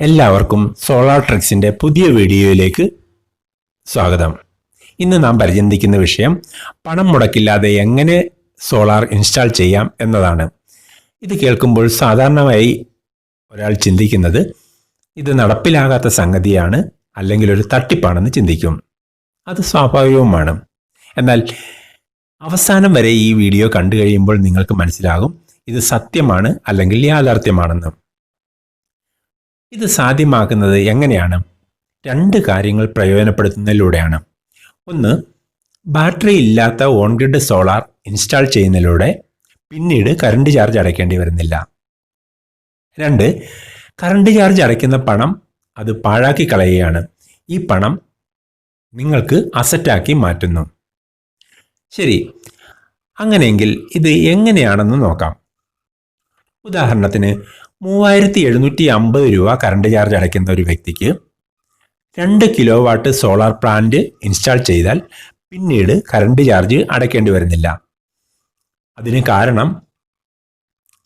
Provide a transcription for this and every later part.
എല്ലാവർക്കും സോളാർ ട്രിക്സിന്റെ പുതിയ വീഡിയോയിലേക്ക് സ്വാഗതം. ഇന്ന് നാം പരിചിന്തിക്കുന്ന വിഷയം പണം മുടക്കില്ലാതെ എങ്ങനെ സോളാർ ഇൻസ്റ്റാൾ ചെയ്യാം എന്നതാണ്. ഇത് കേൾക്കുമ്പോൾ സാധാരണമായി ഒരാൾ ചിന്തിക്കുന്നത് ഇത് നടപ്പിലാകാത്ത സംഗതിയാണ് അല്ലെങ്കിൽ ഒരു തട്ടിപ്പാണെന്ന് ചിന്തിക്കും. അത് സ്വാഭാവികവുമാണ്. എന്നാൽ അവസാനം വരെ ഈ വീഡിയോ കണ്ടു കഴിയുമ്പോൾ നിങ്ങൾക്ക് മനസ്സിലാകും ഇത് സത്യമാണ് അല്ലെങ്കിൽ യാഥാർത്ഥ്യമാണെന്ന്. ഇത് സാധ്യമാക്കുന്നത് എങ്ങനെയാണ്? രണ്ട് കാര്യങ്ങൾ പ്രയോജനപ്പെടുത്തുന്നതിലൂടെയാണ്. ഒന്ന് ബാറ്ററി ഇല്ലാത്ത ഓൺ ഗ്രിഡ് സോളാർ ഇൻസ്റ്റാൾ ചെയ്യുന്നതിലൂടെ പിന്നീട് കറണ്ട് ചാർജ് അടയ്ക്കേണ്ടി വരുന്നില്ല. രണ്ട് കറണ്ട് ചാർജ് അടയ്ക്കുന്ന പണം അത് പാഴാക്കി കളയുകയാണ്. ഈ പണം നിങ്ങൾക്ക് അസറ്റാക്കി മാറ്റുന്നു. ശരി അങ്ങനെയെങ്കിൽ ഇത് എങ്ങനെയാണെന്ന് നോക്കാം. ഉദാഹരണത്തിന് മൂവായിരത്തി എഴുന്നൂറ്റി അമ്പത് രൂപ കറണ്ട് ചാർജ് അടയ്ക്കുന്ന ഒരു വ്യക്തിക്ക് രണ്ട് kilo watt solar plant install ചെയ്താൽ പിന്നീട് കറണ്ട് ചാർജ് അടയ്ക്കേണ്ടി വരുന്നില്ല. അതിന് കാരണം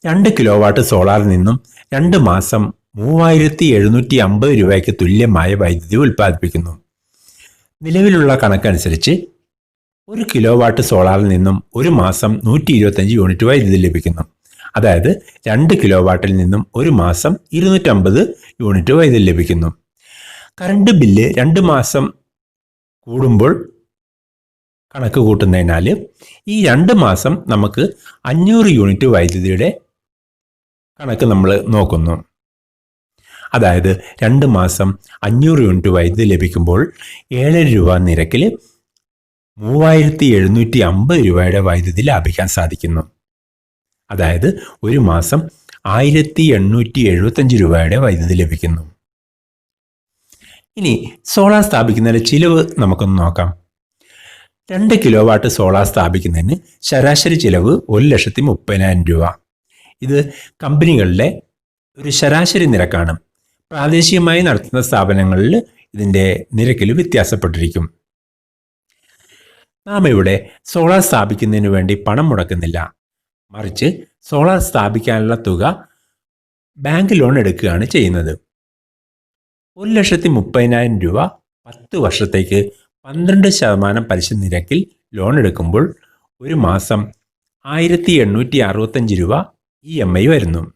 രണ്ട് കിലോ വാട്ട് സോളാറിൽ നിന്നും രണ്ട് മാസം മൂവായിരത്തി എഴുന്നൂറ്റി അമ്പത് രൂപയ്ക്ക് തുല്യമായ വൈദ്യുതി ഉൽപ്പാദിപ്പിക്കുന്നു. നിലവിലുള്ള കണക്കനുസരിച്ച് ഒരു കിലോ വാട്ട് സോളാറിൽ നിന്നും ഒരു മാസം നൂറ്റി ഇരുപത്തഞ്ച് യൂണിറ്റ് വൈദ്യുതി ലഭിക്കുന്നു. അതായത് രണ്ട് കിലോ വാട്ടിൽ നിന്നും ഒരു മാസം ഇരുന്നൂറ്റമ്പത് യൂണിറ്റ് വൈദ്യുതി ലഭിക്കുന്നു. കറണ്ട് ബില്ല് രണ്ട് മാസം കൂടുമ്പോൾ കണക്ക് കൂട്ടുന്നതിനാൽ ഈ രണ്ട് മാസം നമുക്ക് അഞ്ഞൂറ് യൂണിറ്റ് വൈദ്യുതിയുടെ കണക്ക് നമ്മൾ നോക്കുന്നു. അതായത് രണ്ട് മാസം അഞ്ഞൂറ് യൂണിറ്റ് വൈദ്യുതി ലഭിക്കുമ്പോൾ ഏഴര രൂപ നിരക്കിൽ മൂവായിരത്തി എഴുന്നൂറ്റി അമ്പത് രൂപയുടെ വൈദ്യുതി ലാഭിക്കാൻ സാധിക്കുന്നു. അതായത് ഒരു മാസം ആയിരത്തി എണ്ണൂറ്റി എഴുപത്തഞ്ച് രൂപയുടെ വൈദ്യുതി ലഭിക്കുന്നു. ഇനി സോളാർ സ്ഥാപിക്കുന്നതിന്റെ ചിലവ് നമുക്കൊന്ന് നോക്കാം. രണ്ട് കിലോ വാട്ട് സോളാർ സ്ഥാപിക്കുന്നതിന് ശരാശരി ചിലവ് ഒരു ലക്ഷത്തി മുപ്പതിനായിരം രൂപ. ഇത് കമ്പനികളുടെ ഒരു ശരാശരി നിരക്കാണ്. പ്രാദേശികമായി നടത്തുന്ന സ്ഥാപനങ്ങളിൽ ഇതിന്റെ നിരക്കിൽ വ്യത്യാസപ്പെട്ടിരിക്കും. നാം ഇവിടെ സോളാർ സ്ഥാപിക്കുന്നതിന് വേണ്ടി പണം മുടക്കുന്നില്ല. മറിച്ച് സോളാർ സ്ഥാപിക്കാനുള്ള തുക ബാങ്ക് ലോൺ എടുക്കുകയാണ് ചെയ്യുന്നത്. ഒരു ലക്ഷത്തി മുപ്പതിനായിരം രൂപ പത്ത് വർഷത്തേക്ക് പന്ത്രണ്ട് ശതമാനം പലിശ നിരക്കിൽ ലോൺ എടുക്കുമ്പോൾ ഒരു മാസം ആയിരത്തി എണ്ണൂറ്റി അറുപത്തഞ്ച് രൂപ ഇ എം ഐ വരുന്നു.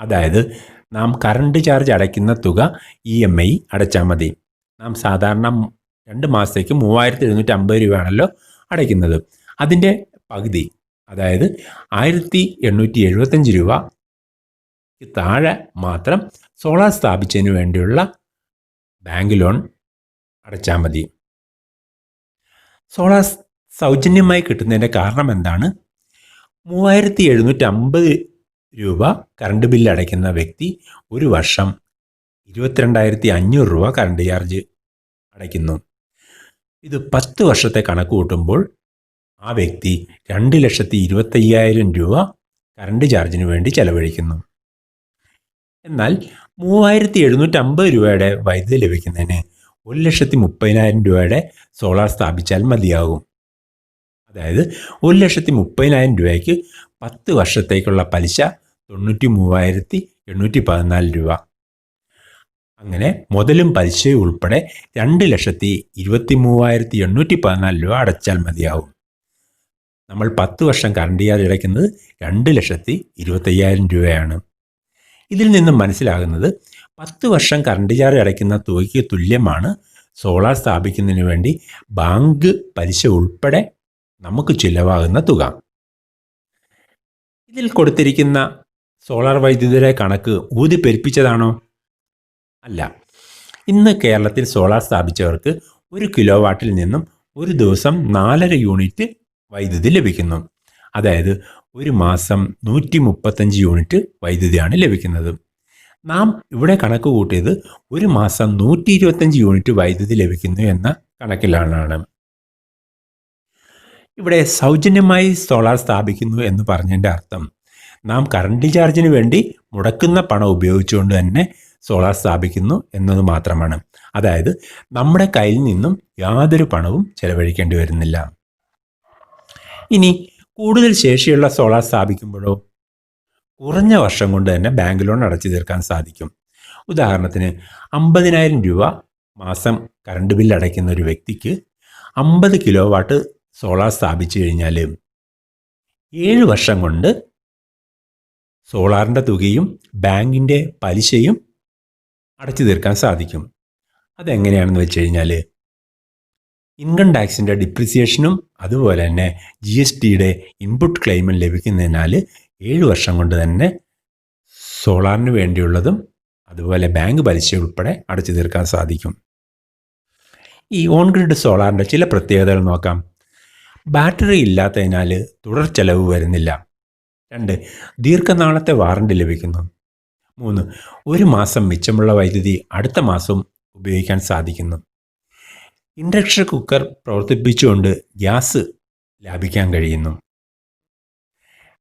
അതായത് നാം കറണ്ട് ചാർജ് അടയ്ക്കുന്ന തുക ഇ എം ഐ അടച്ചാൽ മതി. നാം സാധാരണ രണ്ട് മാസത്തേക്ക് മൂവായിരത്തി എഴുന്നൂറ്റി അമ്പത് രൂപയാണല്ലോ അടയ്ക്കുന്നത്. അതിന്റെ പകുതി അതായത് ആയിരത്തി എണ്ണൂറ്റി എഴുപത്തഞ്ച് രൂപ താഴെ മാത്രം സോളാർ സ്ഥാപിച്ചതിന് വേണ്ടിയുള്ള ബാങ്ക് ലോൺ അടച്ചാൽ മതി. സോളാർ സൗജന്യമായി കിട്ടുന്നതിന്റെ കാരണം എന്താണ്? മൂവായിരത്തി എഴുന്നൂറ്റി അമ്പത് രൂപ കറണ്ട് ബില്ല് അടയ്ക്കുന്ന വ്യക്തി ഒരു വർഷം ഇരുപത്തിരണ്ടായിരത്തി അഞ്ഞൂറ് രൂപ കറണ്ട് ചാർജ് അടയ്ക്കുന്നു. ഇത് പത്ത് വർഷത്തെ കണക്ക് കൂട്ടുമ്പോൾ ആ വ്യക്തി രണ്ട് ലക്ഷത്തി ഇരുപത്തയ്യായിരം രൂപ കറണ്ട് ചാർജിന് വേണ്ടി ചെലവഴിക്കുന്നു. എന്നാൽ മൂവായിരത്തി എഴുന്നൂറ്റമ്പത് രൂപയുടെ വൈദ്യുതി ലഭിക്കുന്നതിന് ഒരു ലക്ഷത്തി മുപ്പതിനായിരം രൂപയുടെ സോളാർ സ്ഥാപിച്ചാൽ മതിയാകും. അതായത് ഒരു ലക്ഷത്തി മുപ്പതിനായിരം രൂപയ്ക്ക് പത്ത് വർഷത്തേക്കുള്ള പലിശ തൊണ്ണൂറ്റി മൂവായിരത്തി എണ്ണൂറ്റി പതിനാല് രൂപ. അങ്ങനെ മുതലും പലിശയും ഉൾപ്പെടെ രണ്ട് ലക്ഷത്തി ഇരുപത്തി മൂവായിരത്തി എണ്ണൂറ്റി പതിനാല് രൂപ അടച്ചാൽ മതിയാവും നമ്മൾ പത്ത് വർഷം കറണ്ട് ചാർജ് അടയ്ക്കുന്നത് രണ്ട് ലക്ഷത്തി ഇരുപത്തയ്യായിരം രൂപയാണ്. ഇതിൽ നിന്നും മനസ്സിലാകുന്നത് പത്ത് വർഷം കറണ്ട് ചാർജ് അടയ്ക്കുന്ന തുകയ്ക്ക് തുല്യമാണ് സോളാർ സ്ഥാപിക്കുന്നതിന് വേണ്ടി ബാങ്ക് പലിശ ഉൾപ്പെടെ നമുക്ക് ചിലവാകുന്ന തുക. ഇതിൽ കൊടുത്തിരിക്കുന്ന സോളാർ വൈദ്യുതിയുടെ കണക്ക് ഊതി പെരുപ്പിച്ചതാണോ? അല്ല. ഇന്ന് കേരളത്തിൽ സോളാർ സ്ഥാപിച്ചവർക്ക് ഒരു കിലോ വാട്ടിൽ നിന്നും ഒരു ദിവസം നാലര യൂണിറ്റ് വൈദ്യുതി ലഭിക്കുന്നു. അതായത് ഒരു മാസം നൂറ്റി മുപ്പത്തഞ്ച് യൂണിറ്റ് വൈദ്യുതിയാണ് ലഭിക്കുന്നത്. നാം ഇവിടെ കണക്ക് കൂട്ടിയത് ഒരു മാസം നൂറ്റി ഇരുപത്തഞ്ച് യൂണിറ്റ് വൈദ്യുതി ലഭിക്കുന്നു എന്ന കണക്കിലാണ്. ഇവിടെ സൗജന്യമായി സോളാർ സ്ഥാപിക്കുന്നു എന്ന് പറഞ്ഞതിന്റെ അർത്ഥം നാം കറണ്ട് ചാർജിന് വേണ്ടി മുടക്കുന്ന പണം ഉപയോഗിച്ചുകൊണ്ട് തന്നെ സോളാർ സ്ഥാപിക്കുന്നു എന്നത് മാത്രമാണ്. അതായത് നമ്മുടെ കയ്യിൽ നിന്നും യാതൊരു പണവും ചെലവഴിക്കേണ്ടി വരുന്നില്ല. ഇനി കൂടുതൽ ശേഷിയുള്ള സോളാർ സ്ഥാപിക്കുമ്പോഴോ? കുറഞ്ഞ വർഷം കൊണ്ട് തന്നെ ബാങ്ക് ലോൺ അടച്ചു തീർക്കാൻ സാധിക്കും. ഉദാഹരണത്തിന് അമ്പതിനായിരം രൂപ മാസം കറണ്ട് ബില്ല് അടയ്ക്കുന്ന ഒരു വ്യക്തിക്ക് അമ്പത് കിലോ വാട്ട് സോളാർ സ്ഥാപിച്ചു കഴിഞ്ഞാൽ ഏഴ് വർഷം കൊണ്ട് സോളാറിന്റെ തുകയും ബാങ്കിന്റെ പലിശയും അടച്ചു തീർക്കാൻ സാധിക്കും. അതെങ്ങനെയാണെന്ന് വെച്ച് കഴിഞ്ഞാൽ ഇൻകം ടാക്സിന്റെ ഡിപ്രിസിയേഷനും അതുപോലെ തന്നെ ജി എസ് ടിയുടെ ഇൻപുട്ട് ക്ലെയിമും ലഭിക്കുന്നതിനാൽ ഏഴ് വർഷം കൊണ്ട് തന്നെ സോളാറിന് വേണ്ടിയുള്ളതും അതുപോലെ ബാങ്ക് പലിശ ഉൾപ്പെടെ അടച്ചു തീർക്കാൻ സാധിക്കും. ഈ ഓൺ ഗ്രിഡ് സോളാറിന്റെ ചില പ്രത്യേകതകൾ നോക്കാം. ബാറ്ററി ഇല്ലാത്തതിനാൽ തുടർ ചെലവ് വരുന്നില്ല. രണ്ട് ദീർഘനാളത്തെ വാറണ്ടി ലഭിക്കുന്നു. മൂന്ന് ഒരു മാസം മിച്ചമുള്ള വൈദ്യുതി അടുത്ത മാസം ഉപയോഗിക്കാൻ സാധിക്കുന്നു. ഇൻഡക്ഷൻ കുക്കർ പ്രവർത്തിപ്പിച്ചുകൊണ്ട് ഗ്യാസ് ലാഭിക്കാൻ കഴിയുന്നു.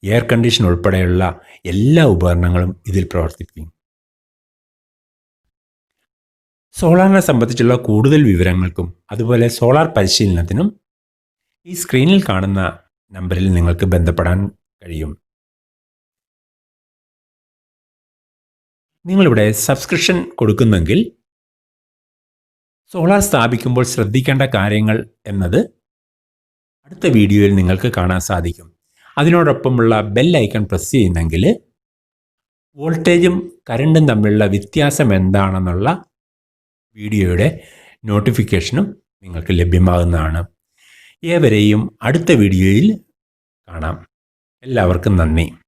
എയർ കണ്ടീഷൻ ഉൾപ്പെടെയുള്ള എല്ലാ ഉപകരണങ്ങളും ഇതിൽ പ്രവർത്തിപ്പിക്കും. സോളാറിനെ സംബന്ധിച്ചുള്ള കൂടുതൽ വിവരങ്ങൾക്കും അതുപോലെ സോളാർ പരിശീലനത്തിനും ഈ സ്ക്രീനിൽ കാണുന്ന നമ്പറിൽ നിങ്ങൾക്ക് ബന്ധപ്പെടാൻ കഴിയും. നിങ്ങളിവിടെ സബ്സ്ക്രിപ്ഷൻ കൊടുക്കുന്നെങ്കിൽ സോളാർ സ്ഥാപിക്കുമ്പോൾ ശ്രദ്ധിക്കേണ്ട കാര്യങ്ങൾ എന്നത് അടുത്ത വീഡിയോയിൽ നിങ്ങൾക്ക് കാണാൻ സാധിക്കും. അതിനോടൊപ്പമുള്ള ബെൽ ഐക്കൺ പ്രസ് ചെയ്യുന്നെങ്കിൽ വോൾട്ടേജും കറണ്ടും തമ്മിലുള്ള വ്യത്യാസം എന്താണെന്നുള്ള വീഡിയോയുടെ നോട്ടിഫിക്കേഷനും നിങ്ങൾക്ക് ലഭ്യമാകുന്നതാണ്. ഏവരെയും അടുത്ത വീഡിയോയിൽ കാണാം. എല്ലാവർക്കും നന്ദി.